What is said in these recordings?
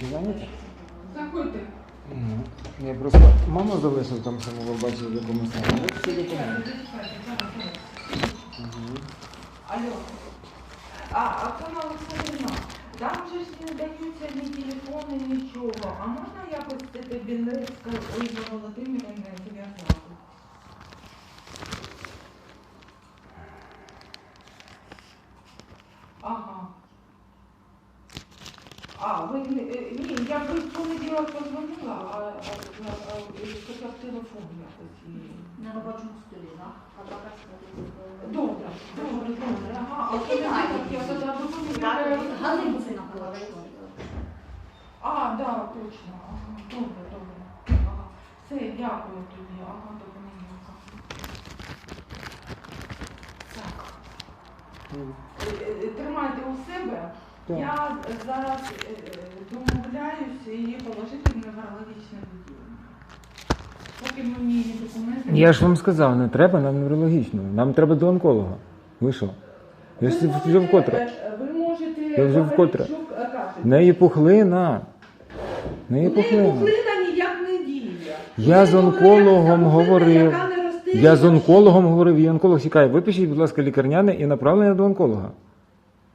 Чи зайняті? Заходьте. Я просто мама залишив там, що ви бачили в якомусь стані. От всі документи. Алло. А, Оксана Олександрівна, там же ж не даються ні телефони, нічого. А можна якось це Білецька Ольга Володимирівна зв'язати? Ага. А, ви не- е, ні, я би в понеділок позвонила, а, а, а, а, хоча б телефон якось. і- На робочому столі, так? Добре, добре, добре. Ага, а Який понеділок день? я тоді Так, допомогу. Галину це напала. А, да, точно. Добре, добре. Все, дякую тобі. Ага, до понеділка. Так. Е, е, Тримайте у себе. Так. Я зараз е, домовляюся і положити в неврологічне відділення. Поки мені документи. Я ж вам сказав, не треба нам неврологічно. Нам треба до онколога. Ви що? Я ж вже вкотре. е, Ви можете Я вже вкотре. що е, неї пухлина. В неї У неї пухлина. пухлина ніяк не діє. Я з онкологом пухлина, говорив. яка не росте. Я з онкологом говорив, і онколог чекає. Випишіть, будь ласка, лікарняне і направлення до онколога.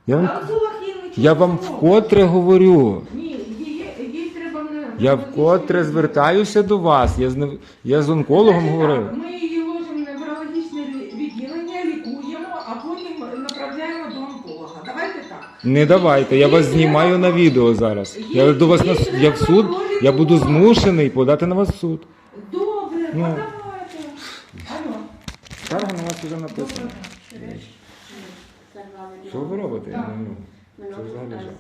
Я А вам, онколог їй нічого я вам не вкотре говорю. Ні, їй, їй треба не... Я вкотре звертаюся до вас. Я з, нев- я з онкологом говорив. Ми її ложимо в неврологічне лі- відділення, лікуємо, а потім направляємо до онколога. Давайте так. Не давайте, я вас знімаю на відео зараз. Я до вас на с- я в суд, я буду змушений подати на вас в суд. Добре, Ну. подавайте. Алло. Скарга на вас вже Добре. написана. Що ви робите? Я не- Ну, це взагалі жах.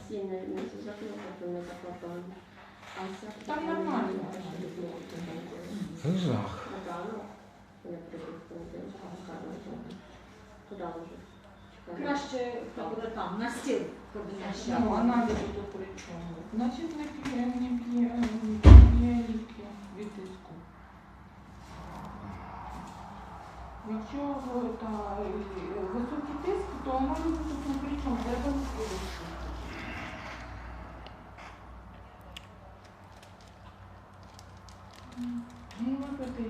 Там нормально. Це жах. Краще буде там, на стіл кабінет. Ну, аналізи тут при чому? Значить, не п'є, не п'є, не п'є ліки від тиску. Якщо е, та, е, високий тиск, то аналізи тут при чому, треба виходити.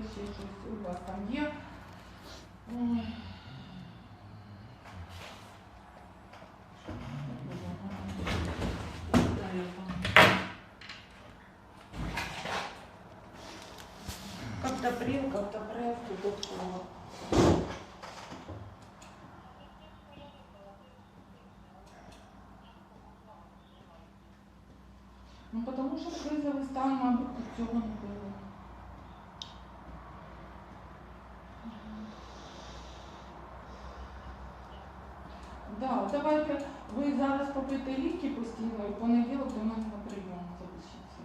Ще щось у вас там є. Ой. Каптоприл, каптоприл, кутовкова. Ну, потому що кризовий стан, мабуть, цього не. Попийте ліки постійно і в понеділок до мене на прийом запишіться.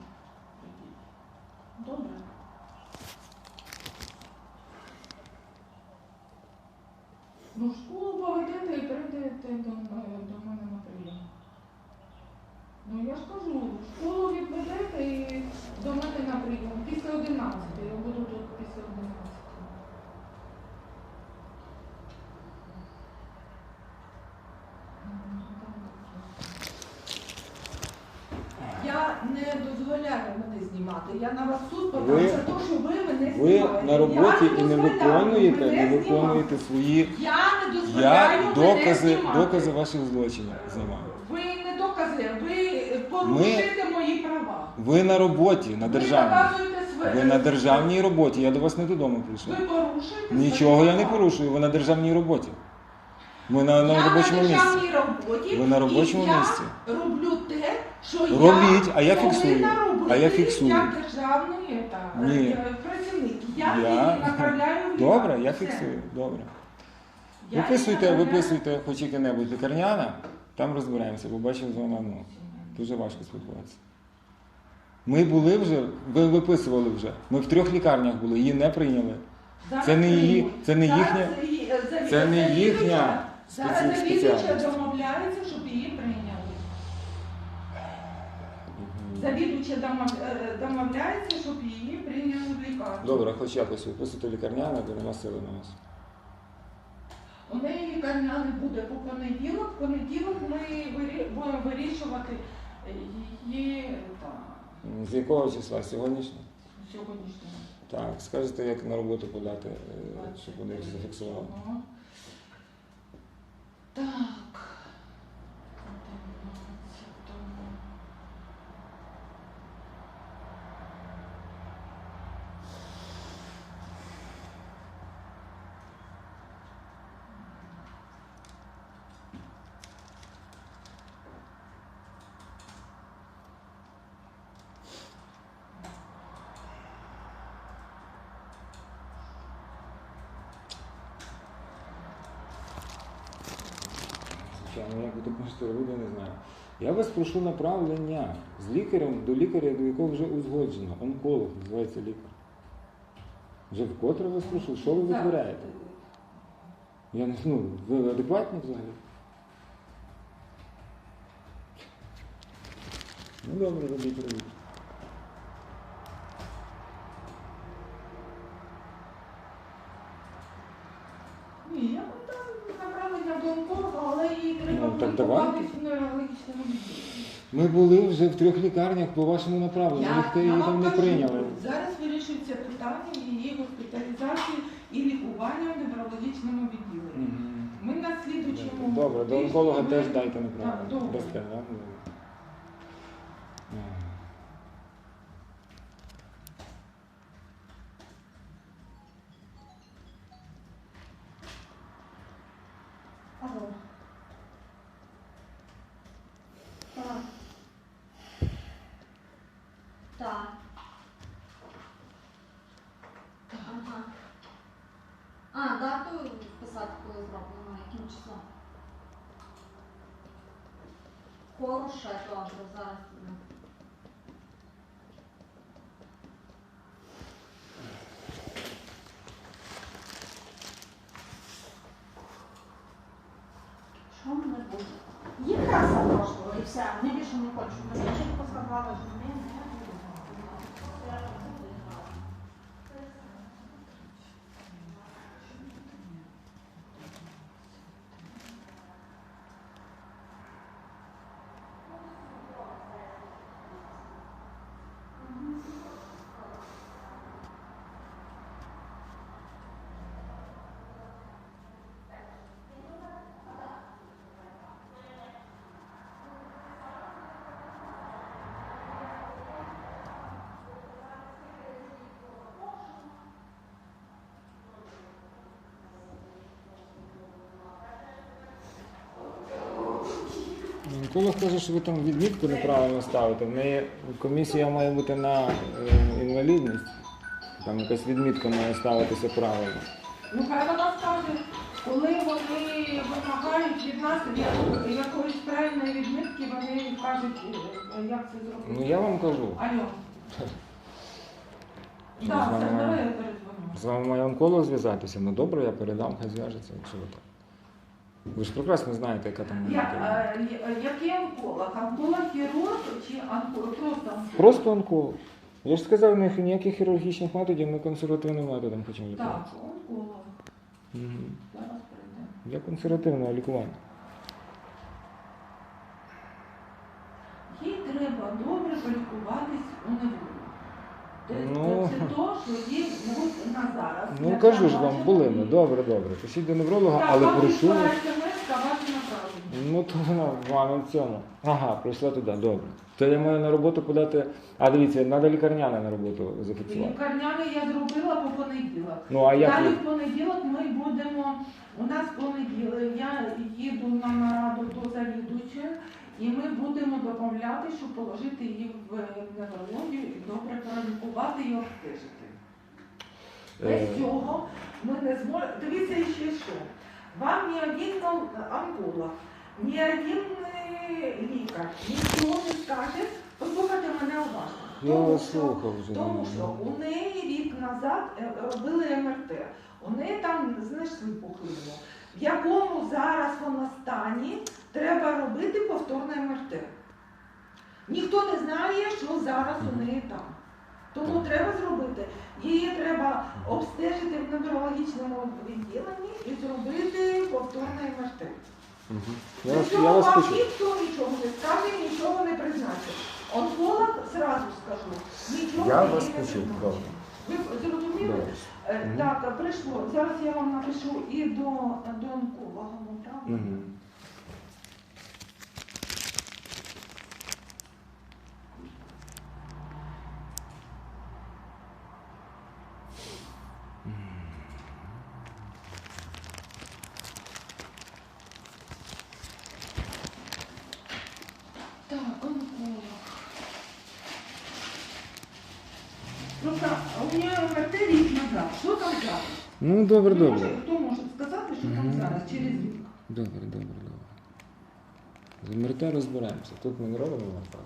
Добре? Ну, в школу поведете і прийдете до, до мене на прийом. Ну я ж кажу, в школу відведете і до мене на прийом. Після 11. Я буду тут після 11. Я не дозволяю мене знімати. Я на вас суд подам Ви- за те, що ви мене Ви знімаєте. на роботі і не дозволяю виконуєте, мене не виконуєте свої. Я не дозволяю Я мене докази, знімати. докази ваших злочинів знімаю. Ви не докази, ви порушуєте мої права. Ви на роботі, на Ви державній. доказуєте. Ви на державній роботі. Я до вас не додому прийшов. Ви порушуєте Нічого свої я не права. порушую. Ви на державній роботі. Ми на, на я робочому на місці. державній роботі. Ви на робочому і я місці. роблю те, що Робіть, я а я повинна фіксую. А я фіксую. як державний та, Ні. е, працівник. Я, Я- її направляю в Добре, я Все. фіксую. Добре. Я Виписуйте, її направляю. виписуйте хоч яке-небудь лікарняне, там розберемося, бо бачив з вами, ну, дуже важко спілкуватися. Ми були вже, ви виписували вже. Ми в трьох лікарнях були, її не прийняли. Зараз Це не її- це не їхня- е, це не їхня Зараз завідувача спеціальність. домовляється, щоб її прийняли. Завідувача е, домовляється, щоб її прийняли в лікарню. Добре, хоч якось виписуйте лікарняне, бо нема сили на нас. У неї лікарня не буде по понеділок. В понеділок ми вирі- будемо вирішувати Її так, З якого числа? Сьогоднішнього? сьогоднішнього. Так, скажете, як на роботу подати, е, щоб вони зафіксували. Ага. Так. 11. Звичайно, як ви можете робити, я не знаю. Я вас прошу направлення з лікарем до лікаря, до якого вже узгоджено. Онколог називається лікар. Вже вкотре вас прошу, що ви витворяєте? Я не ну, ви адекватні взагалі? Ну добре, робіть, робіть. Ні, я вам так неврологічному відділенні. Ми були вже в трьох лікарнях по вашому направленню, ніхто її там не прийняли. Зараз вирішується питання її госпіталізації і лікування в неврологічному відділенні. Ми на слідучому Добре, до онколога теж дайте направлення. добре. Дасте, да? Добре. Ага. Алло. Так. Так. Ага. А, дату писати, коли числом? Хороше, добре, зараз. ну. Що мене буде? Їх раз запрошували і все, вони більше не хочуть. Мені чітко сказали, що ми не будемо. Онколог каже, що ви там відмітку неправильно ставите. В неї комісія має бути на е, інвалідність. Там якась відмітка має ставитися правильно. Ну, хай вона скаже, коли вони вимагають від нас як- якоїсь правильної відмітки, вони кажуть, е, як це зробити. Ну я вам кажу. Алло. Так, це давай я передзвоню. З вами має онколог зв'язатися. Ну добре, я передам, хай зв'яжеться, якщо ви так. Ви ж прекрасно знаєте, яка там Я, відмітка. е, який онколог? Онколог хірург чи онколог? Просто онколог? Просто онколог. Я ж сказав, у них ніяких хірургічних методів, ми консервативним методом хочемо Так, онколог. Мгм. Зараз перейдемо. Для консервативного лікування. Їй треба добре полікуватись у неволі. Це, Ну. це, то, що от на зараз. Ну кажу ж вам, були ми. Добре, добре. Пишіть до невролога, але вам прошу. вас-. Ну то вона вона в цьому. Ага, прийшла туди, добре. То я маю на роботу подати. А дивіться, треба лікарняне на роботу зафіксувати. Лікарняне я зробила по понеділок. Ну а як Далі ви? в понеділок ми будемо. У нас понеділок я їду на нараду до завідувача, і ми будемо домовляти, щоб положити її в і пролікувати і обстежити. Е, Без цього ми не зможемо. Дивіться ще що. Вам ні один он- онколог, ні один е, лікар нічого не скаже. Послухайте мене уважно. Тому що- тому що у неї рік назад е, робили МРТ. У неї там знайшли пухлину. В якому зараз вона стані, треба робити повторне МРТ. Ніхто не знає, що зараз у неї там. Тому треба зробити. Її треба обстежити в неврологічному відділенні і зробити повторне МРТ. Мгм. Я вас, я вас вам ніхто нічого не скаже, нічого не призначить. Для цього вам ніхто нічого не призначить, нічого не призначить. Онколог, зразу скажу, нічого Я не вас не почув, призначить. Ви зрозуміли? Е, Так, прийшло. Зараз я вам напишу і до, до онколога, ну, правда? Мгм. Так, онколог. Просто у мене артерии рік назад. Що там зараз? Ну, добре, добре. може- Хто може сказати, що там Мгм. зараз через рік? Добре, добре, добре. З МРТ розберемося. Тут ми не робимо МРТ.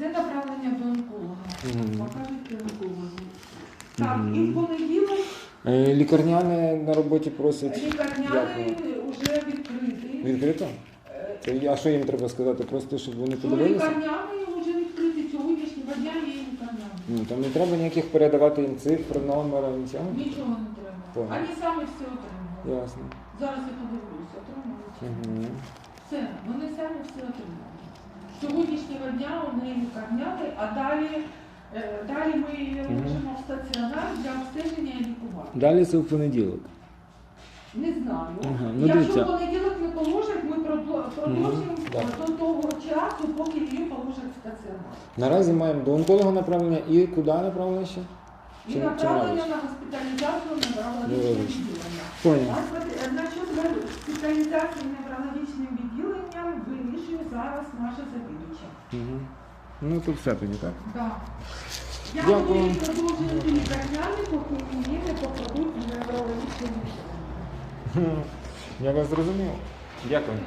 Це направлення до онколога. Мгм. Покажете онкологу. Так, і в понеділок Е, Лікарняне на роботі просять лікарняний вже відкритий. відкрито. Е, Це, а що їм треба сказати? Просто щоб вони Що подивилися? лікарняний вже відкритий сьогоднішнього дня є лікарняний. Ну, там не треба ніяких передавати їм цифр, номера, нічого. Нічого не треба. Понял. Вони самі все отримали. Ясно. Зараз я подивлюся, отримали. чи ні. Угу. Все, вони самі все отримали. З Сьогоднішнього дня вони лікарняли, а далі, е, далі ми її Мгм. в стаціонар для обстеження і лікування. Далі це в понеділок. Не знаю. Ага, ну Якщо в понеділок не положать, ми продовжимо так. до того часу, поки її положать в стаціонар. Наразі маємо до онколога направлення і куди направлення ще? І направлення на госпіталізацію неврологічне Неврологічне. відділення. Понял. А спе- Насчет госпіталізації неврологічним відділенням вирішує зараз наша завідувача. Угу. Ну тут все тоді, так? Да. Я Дякую. буду продовжувати лікарняни, поки мені не покладуть неврологічне відділення. Я вас зрозумів. Дякую.